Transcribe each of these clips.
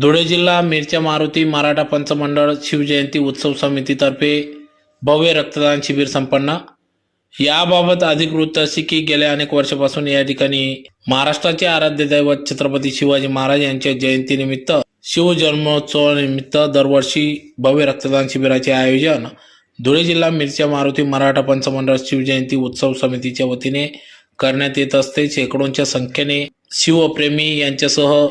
धुळे जिल्हा मिरच्या मारुती मराठा पंचमंडळ शिवजयंती उत्सव समितीतर्फे भव्य रक्तदान शिबिर संपन्न. याबाबत अधिक वृत्त असे की गेल्या अनेक वर्षापासून या ठिकाणी महाराष्ट्राचे आराध्य दैवत छत्रपती शिवाजी महाराज यांच्या जयंतीनिमित्त शिवजन्मोत्सवानिमित्त दरवर्षी भव्य रक्तदान शिबिराचे आयोजन धुळे जिल्हा मिरच्या मारुती मराठा पंचमंडळ शिवजयंती उत्सव समितीच्या वतीने करण्यात येत असते. शेकडोंच्या संख्येने शिवप्रेमी यांच्यासह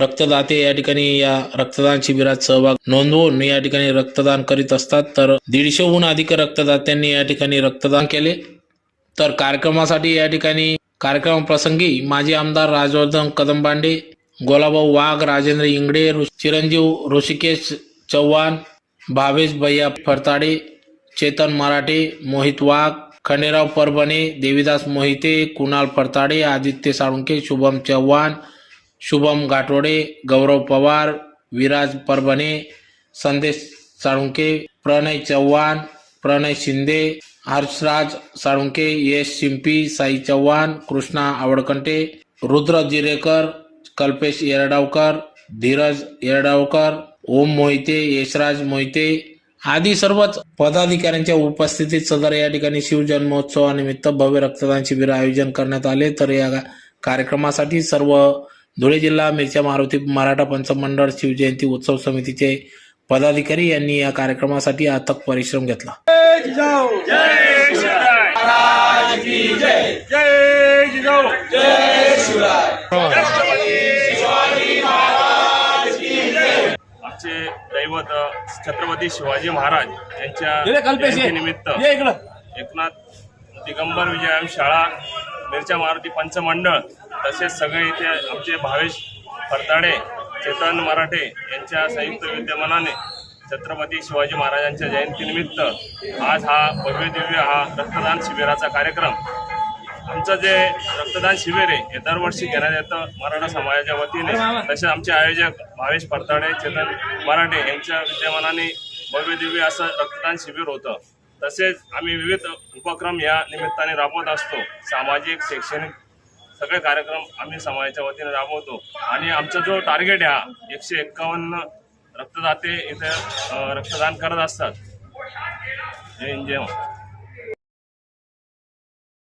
रक्तदाते या ठिकाणी या रक्तदान शिबिरात सहभाग नोंदवून या ठिकाणी रक्तदान करीत असतात. तर दीडशेहून अधिक रक्तदात्यांनी या ठिकाणी रक्तदान केले. तर कार्यक्रमासाठी या ठिकाणी कार्यक्रमप्रसंगी माजी आमदार राजवर्धन कदमबांडे गोलाभाऊ वाघ राजेंद्र इंगडे ऋ- चिरंजीव ऋषिकेश चव्हाण भावेश भैया फरताडे चेतन मराठे मोहित वाघ खंडेराव परभणे देवीदास मोहिते कुणाल फरताडे आदित्य साळुंके शुभम चव्हाण शुभम गाठोडे गौरव पवार विराज परभणे संदेश साळुंके प्रणय चव्हाण प्रणय शिंदे हर्षराज साळुंके यश शिंपी साई चव्हाण कृष्णा आवडकंटे रुद्र जिरेकर कल्पेश येरडावकर धीरज येरडावकर ओम मोहिते यशराज मोहिते आदी सर्वच पदाधिकाऱ्यांच्या उपस्थितीत सदर या ठिकाणी शिवजन्मोत्सवानिमित्त भव्य रक्तदान शिबिर आयोजन करण्यात आले. तर या कार्यक्रमासाठी सर्व धुळे जिल्हा मिरच्या मारुती मराठा पंचमंडळ शिवजयंती उत्सव समितीचे पदाधिकारी यांनी या कार्यक्रमासाठी अथक परिश्रम घेतला. जय जिजाऊ जय शिवराय महाराज की जय जय जिजाऊ जय आमचे दैवत छत्रपती शिवाजी महाराज यांच्या निमित्त ये इकडं. एकनाथ दिगंबर विजयाम शाळा मिरच्या मारुती पंचमंडळ तसेच सगळे इथे आमचे भावेश फरताडे चेतन मराठे यांच्या संयुक्त विद्यमानाने छत्रपती शिवाजी महाराजांच्या जयंतीनिमित्त आज हा भव्य दिव्य हा रक्तदान शिबिराचा कार्यक्रम. आमचं जे रक्तदान शिबिर आहे हे दरवर्षी घेण्यात येतं मराठा समाजाच्या वतीने. तसेच आमचे आयोजक भावेश परताडे चेतन मराठे यांच्या विद्यमानाने भव्य दिव्य असं रक्तदान शिबिर होतं. तसेच आम्ही विविध उपक्रम या निमित्ताने राबवत असतो. सामाजिक शैक्षणिक सगळे कार्यक्रम आम्ही समाजाच्या वतीने राबवतो. आणि आमचा जो टार्गेट आहे हा एकशे एक्कावन्न रक्तदाते इथे रक्तदान करत असतात. जय हिंद, जय